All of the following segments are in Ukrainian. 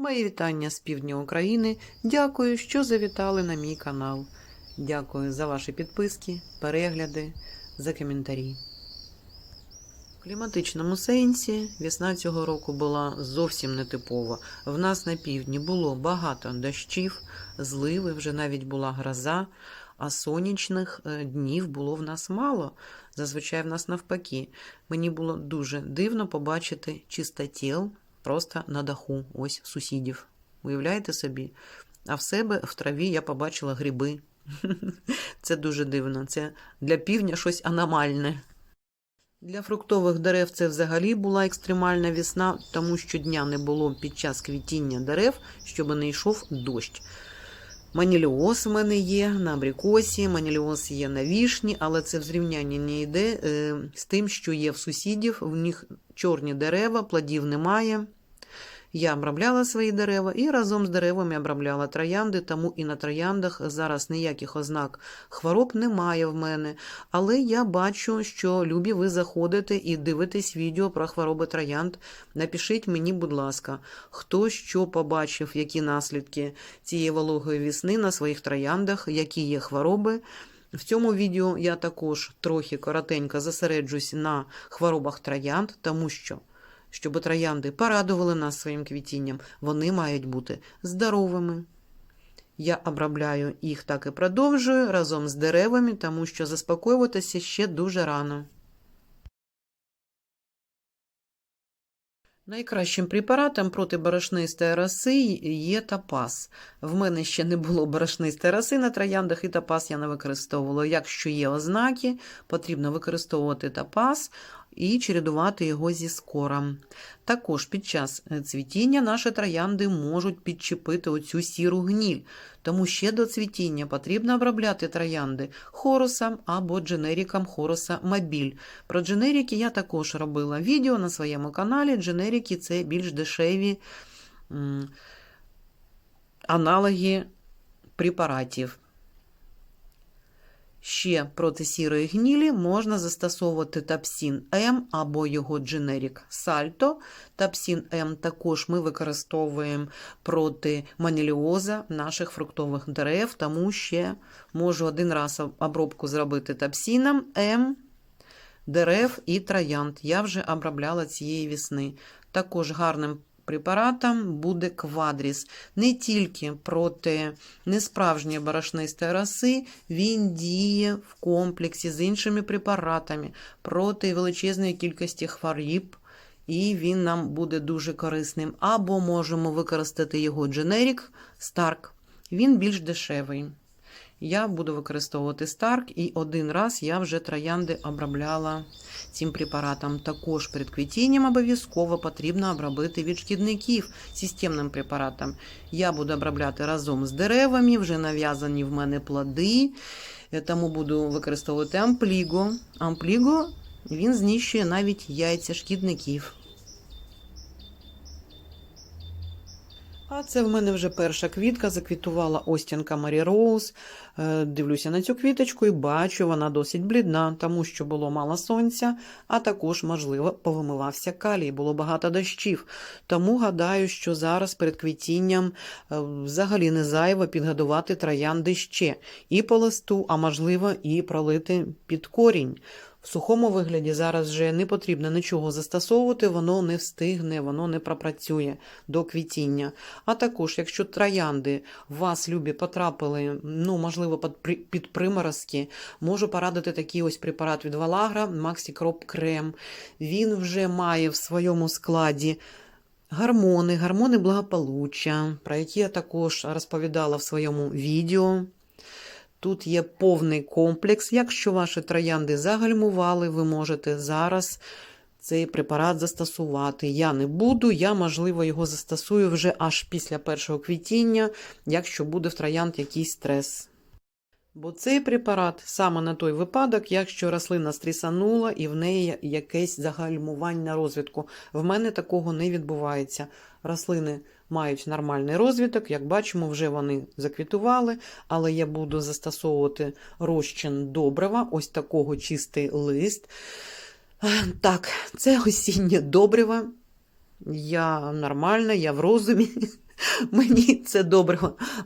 Мої вітання з півдня України. Дякую, що завітали на мій канал. Дякую за ваші підписки, перегляди, за коментарі. В кліматичному сенсі весна цього року була зовсім нетипова. В нас на півдні було багато дощів, зливи, вже навіть була гроза, а сонячних е, днів було в нас мало. Зазвичай в нас навпаки. Мені було дуже дивно побачити чистотіл просто на даху, ось сусідів. Уявляєте собі? А в себе в траві я побачила гриби. Це дуже дивно. Це для півдня щось аномальне. Для фруктових дерев це взагалі була екстремальна весна, тому що дня не було під час квітіння дерев, щоб не йшов дощ. Маніліоз в мене є на абрикосі, маніліоз є на вішні, але це в зрівнянні не йде е, з тим, що є в сусідів. В них чорні дерева, плодів немає. Я обробляла свої дерева і разом з деревами обробляла троянди, тому і на трояндах зараз ніяких ознак хвороб немає в мене. Але я бачу, що любі ви заходите і дивитесь відео про хвороби троянд. Напишіть мені, будь ласка, хто що побачив, які наслідки цієї вологої весни на своїх трояндах, які є хвороби. В цьому відео я також трохи коротенько зосереджусь на хворобах троянд, тому що щоб троянди порадували нас своїм квітінням, вони мають бути здоровими. Я обробляю їх так і продовжую разом з деревами, тому що заспокоюватися ще дуже рано. Найкращим препаратом проти борошнистої роси є топаз. В мене ще не було борошнистої роси на трояндах, і топаз я не використовувала. Якщо є ознаки, потрібно використовувати топаз і чередувати його зі скором. Також під час цвітіння наші троянди можуть підчепити оцю сіру гніль, тому ще до цвітіння потрібно обробляти троянди хорусом або дженериком хороса мобіль. Про дженерики я також робила відео на своєму каналі. Дженерики це більш дешеві аналоги препаратів. Ще проти сірої гнілі можна застосовувати тапсін М або його дженерік Сальто. Тапсін М також ми використовуємо проти маніліоза наших фруктових дерев, тому ще можу один раз обробку зробити тапсіном М дерев і троянд. Я вже обробляла цієї весни. Також гарним препаратом буде квадріс. Не тільки проти несправжньої борошнистої роси, він діє в комплексі з іншими препаратами проти величезної кількості хворіб, і він нам буде дуже корисним. Або можемо використати його дженерік Старк. Він більш дешевий. Я буду використовувати Старк, і один раз я вже троянди обробляла цим препаратом. Також перед квітінням обов'язково потрібно обробити від шкідників системним препаратом. Я буду обробляти разом з деревами, вже нав'язані в мене плоди, тому буду використовувати ампліго. Ампліго він знищує навіть яйця шкідників. А це в мене вже перша квітка, заквітувала Остінка Марі Роуз. Е, Дивлюся на цю квіточку і бачу, вона досить блідна, тому що було мало сонця, а також, можливо, повимивався калій, було багато дощів. Тому гадаю, що зараз перед квітінням е, взагалі не зайво підгодувати троянди ще і по листу, а можливо, і пролити під корінь. В сухому вигляді зараз вже не потрібно нічого застосовувати, воно не встигне, воно не пропрацює до квітіння. А також, якщо троянди в вас любі потрапили, ну, можливо, під, приморозки, можу порадити такий ось препарат від Валагра, Maxicrop Крем. Він вже має в своєму складі. Гормони, гормони благополуччя, про які я також розповідала в своєму відео. Тут є повний комплекс. Якщо ваші троянди загальмували, ви можете зараз цей препарат застосувати. Я не буду, я, можливо, його застосую вже аж після першого квітіння, якщо буде в троянд якийсь стрес. Бо цей препарат саме на той випадок, якщо рослина стрісанула і в неї якесь загальмування розвитку. В мене такого не відбувається. Рослини мають нормальний розвиток, як бачимо, вже вони заквітували, але я буду застосовувати розчин добрива, ось такого чистий лист. Так, це осіннє добрива. Я нормальна, я в розумі. Мені це добре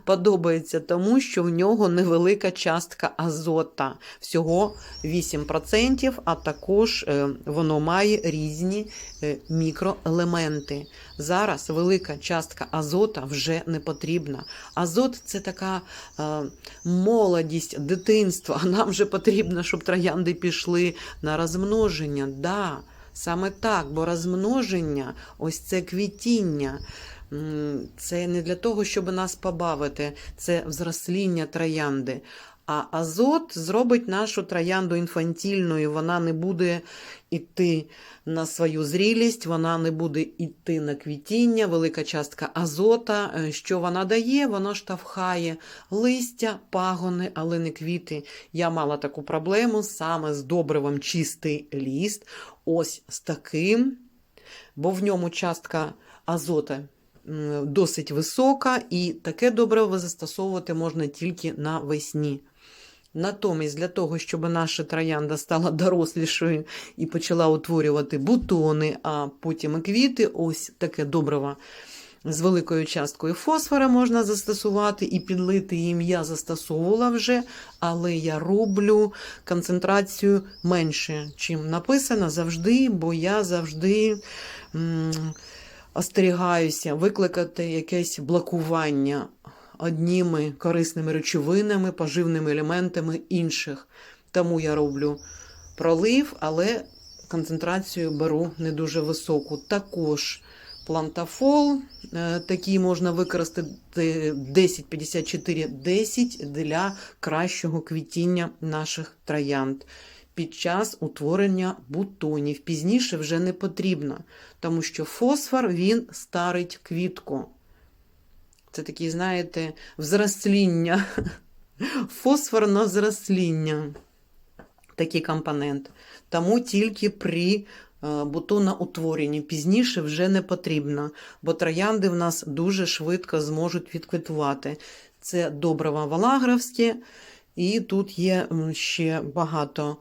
подобається, тому що в нього невелика частка азота, всього 8%, а також е, воно має різні е, мікроелементи. Зараз велика частка азота вже не потрібна. Азот це така е, молодість, дитинство. А нам вже потрібно, щоб троянди пішли на розмноження. Да, саме так, бо розмноження, ось це квітіння. Це не для того, щоб нас побавити, це взросління троянди. А азот зробить нашу троянду інфантільною, вона не буде йти на свою зрілість, вона не буде йти на квітіння, велика частка азота. Е, Що вона дає? Вона штовхає листя, пагони, але не квіти. Я мала таку проблему саме з добривом чистий ліст, ось з таким, бо в ньому частка азота досить висока, і таке добриво застосовувати можна тільки навесні. Натомість, для того, щоб наша троянда стала дорослішою і почала утворювати бутони, а потім і квіти, ось таке добриво з великою часткою фосфора можна застосувати і підлити їм я застосовувала вже, але я роблю концентрацію менше, чим написано завжди, бо я завжди м, остерігаюся викликати якесь блокування одніми корисними речовинами, поживними елементами інших. Тому я роблю пролив, але концентрацію беру не дуже високу. Також плантафол, е, такий можна використати 10-54-10 для кращого квітіння наших троянд. Під час утворення бутонів. Пізніше вже не потрібно, тому що фосфор він старить квітку. Це такий, знаєте, взросління. Фосфор на взросління. Такий компонент. Тому тільки при е, бутоноутворенні. Пізніше вже не потрібно, бо троянди в нас дуже швидко зможуть відквітувати. Це добрива валагровське, і тут є ще багато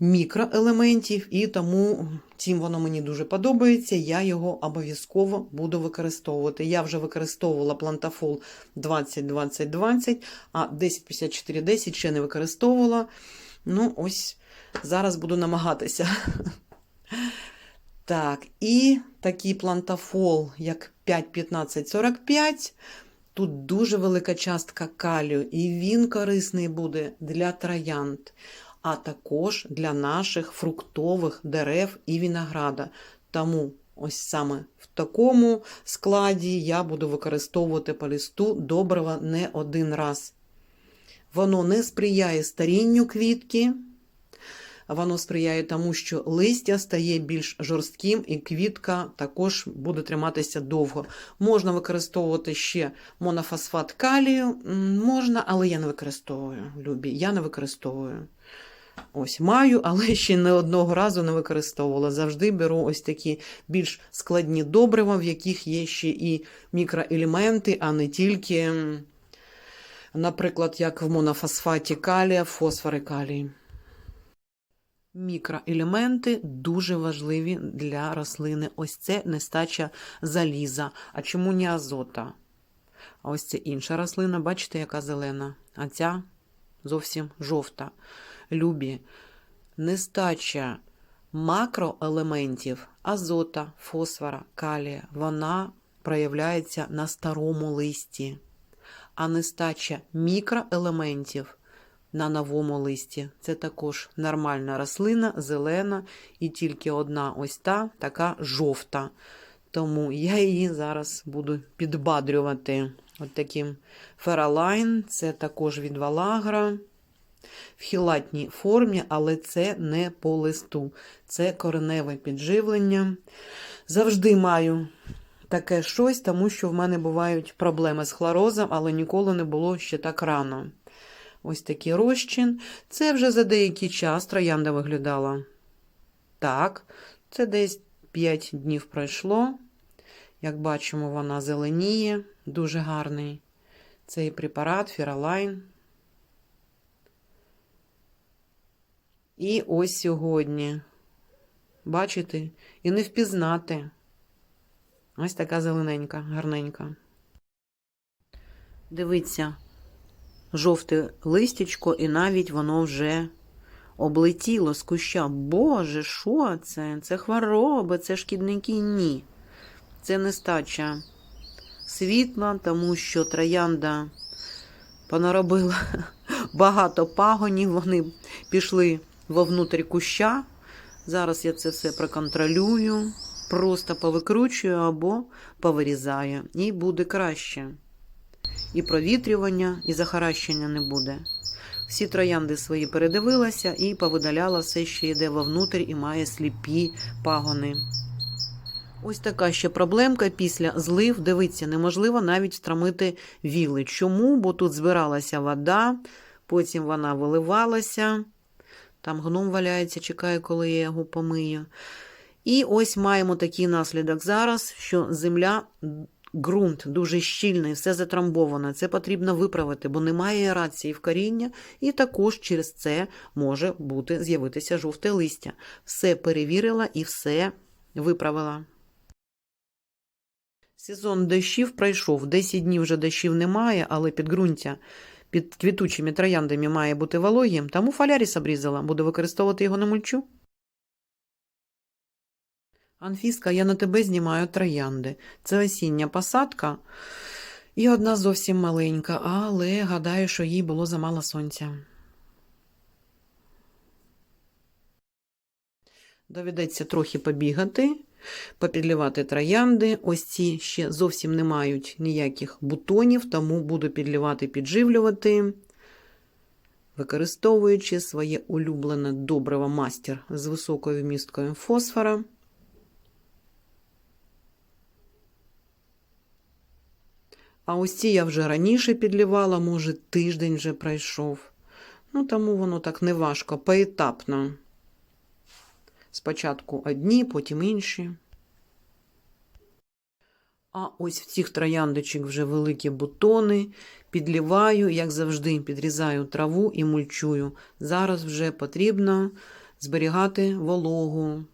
мікроелементів, і тому цим воно мені дуже подобається. Я його обов'язково буду використовувати. Я вже використовувала плантафол 20-20-20, а 10-54-10 ще не використовувала. Ну, ось зараз буду намагатися. Так, і такий плантафол, як 5-15-45. Тут дуже велика частка калію, і він корисний буде для троянд а також для наших фруктових дерев і винограда. Тому ось саме в такому складі я буду використовувати по листу добрива не один раз. Воно не сприяє старінню квітки, воно сприяє тому, що листя стає більш жорстким, і квітка також буде триматися довго. Можна використовувати ще монофосфат калію, можна, але я не використовую. Любі, я не використовую. Ось маю, але ще не одного разу не використовувала. Завжди беру ось такі більш складні добрива, в яких є ще і мікроелементи, а не тільки, наприклад, як в монофосфаті калія, фосфор і калій. Мікроелементи дуже важливі для рослини. Ось це нестача заліза. А чому не азота? А ось це інша рослина, бачите, яка зелена, а ця зовсім жовта. Любі, нестача макроелементів азота, фосфора, калія, вона проявляється на старому листі, а нестача мікроелементів на новому листі це також нормальна рослина, зелена, і тільки одна ось та така жовта. Тому я її зараз буду підбадрювати. От таким фералайн, це також від Валагра в хілатній формі, але це не по листу, це кореневе підживлення. Завжди маю таке щось, тому що в мене бувають проблеми з хлорозом, але ніколи не було ще так рано. Ось такий розчин. Це вже за деякий час троянда виглядала. Так, це десь 5 днів пройшло. Як бачимо, вона зеленіє, дуже гарний. Цей препарат Фіралайн. І ось сьогодні. Бачите, і не впізнати. Ось така зелененька, гарненька. Дивіться, жовте листячко, і навіть воно вже облетіло з куща. Боже, що це? Це хвороби, це шкідники? Ні. Це нестача світла, тому що троянда понаробила багато пагонів, вони пішли вовнутрь куща. Зараз я це все проконтролюю, просто повикручую або повирізаю, і буде краще. І провітрювання, і захаращення не буде. Всі троянди свої передивилася і повидаляла все, що йде вовнутрь і має сліпі пагони. Ось така ще проблемка після злив. Дивіться, неможливо навіть встромити віли. Чому? Бо тут збиралася вода, потім вона виливалася. Там гном валяється, чекає, коли я його помию. І ось маємо такий наслідок зараз, що земля, ґрунт дуже щільний, все затрамбовано. Це потрібно виправити, бо немає аерації в коріння, і також через це може бути з'явитися жовте листя. Все перевірила і все виправила. Сезон дощів пройшов. 10 днів вже дощів немає, але підґрунтя під квітучими трояндами має бути вологим, тому фаляріс обрізала. Буду використовувати його на мульчу. Анфіска, я на тебе знімаю троянди. Це осіння посадка. І одна зовсім маленька, але гадаю, що їй було замало сонця. Доведеться трохи побігати, попідлівати троянди. Ось ці ще зовсім не мають ніяких бутонів, тому буду підлівати, підживлювати, використовуючи своє улюблене добриво мастер з високою вмісткою фосфора. А ось ці я вже раніше підлівала, може, тиждень вже пройшов. Ну, тому воно так неважко, поетапно. Спочатку одні, потім інші. А ось в цих трояндочок вже великі бутони. Підліваю, як завжди, підрізаю траву і мульчую. Зараз вже потрібно зберігати вологу.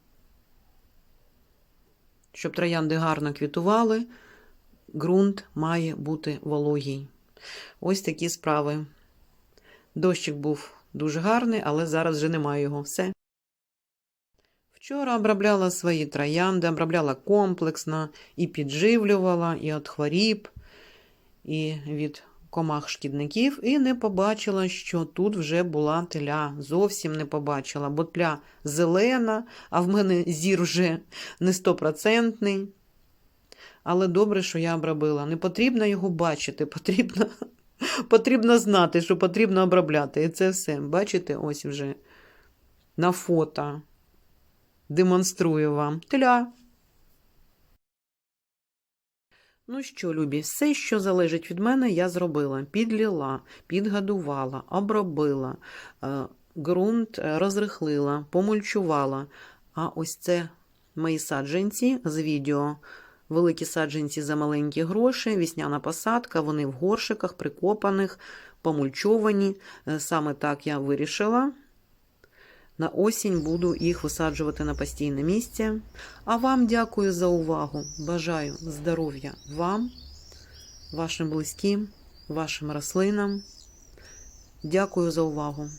Щоб троянди гарно квітували, ґрунт має бути вологий. Ось такі справи. Дощик був дуже гарний, але зараз вже немає його. Все. Вчора обробляла свої троянди, обробляла комплексно і підживлювала, і від хворіб, і від комах шкідників, і не побачила, що тут вже була тля. Зовсім не побачила, бо тля зелена, а в мене зір вже не стопроцентний. Але добре, що я обробила. Не потрібно його бачити, потрібно, потрібно знати, що потрібно обробляти. І це все. Бачите, ось вже на фото. Демонструю вам тля. Ну що, любі, все, що залежить від мене, я зробила. Підліла, підгодувала, обробила, е, ґрунт розрихлила, помульчувала. А ось це мої саджанці з відео. Великі саджанці за маленькі гроші, вісняна посадка, вони в горшиках, прикопаних, помульчовані. Е, Саме так я вирішила. На осінь буду їх висаджувати на постійне місце. А вам дякую за увагу. Бажаю здоров'я вам, вашим близьким, вашим рослинам. Дякую за увагу.